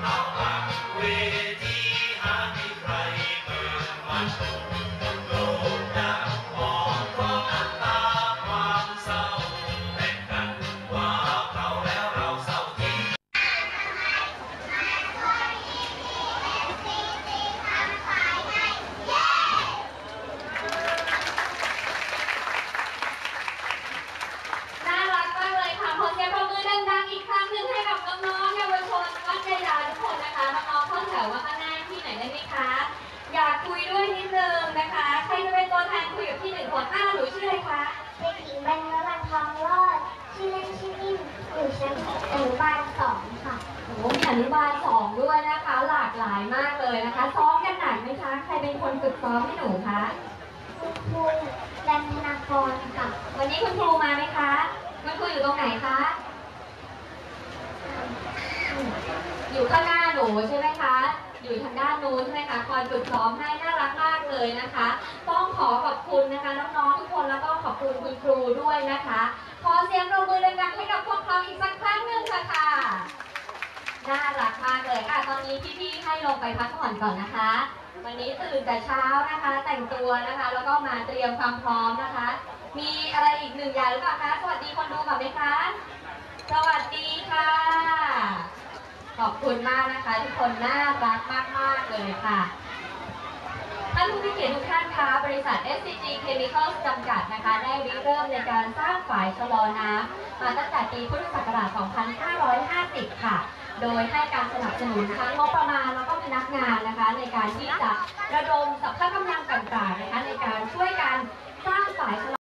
Oh, นุบาลสองค่ะ โอ้โหมีอนุบาลสองด้วยนะคะ หลากหลายมากเลยนะคะ ซ้อมกันหนักไหมคะ ใครเป็นคนฝึกซ้อมให้หนูคะ คุณครูดันธนากรค่ะ วันนี้คุณครูมาไหมคะ คุณครูอยู่ตรงไหนคะ อยู่ข้างหน้าหนูใช่ไหมคะ อยู่ทางด้านนู้นใช่ไหมคะคอยฝึกซ้อมให้น่ารักมากเลยนะคะ ต้องขอขอบคุณนะคะน้องๆทุกคนแล้วก็ขอบคุณคุณครูด้วยนะคะ ขอเสียงปรบมือดังๆให้กับพวกเขาอีกสักครั้งหนึ่งค่ะค่ะ น่ารักมากเลยค่ะตอนนี้พี่ๆให้ลงไปพักผ่อนก่อนนะคะ วันนี้ตื่นแต่เช้านะคะ แต่งตัวนะคะ แล้วก็มาเตรียมความพร้อมนะคะ มีอะไรอีกหนึ่งอย่างหรือเปล่าคะสวัสดีคนดูก่อนไหมคะสวัสดีค่ะ ขอบคุณมากนะคะ ทุกคนน่ารักมากๆเลยค่ะ ท่านผู้มีเกียรติทุกท่านคะบริษัท SCG Chemicals จำกัดนะคะ ได้ริเริ่มในการสร้างฝายชะลอน้ำมาตั้งแต่ปีพุทธศักราช 2550 ค่ะ โดยให้การสนับสนุนทั้งงบประมาณแล้วก็พนักงานนะคะ ในการที่จะระดมสัพพกำลังต่างๆนะคะในกา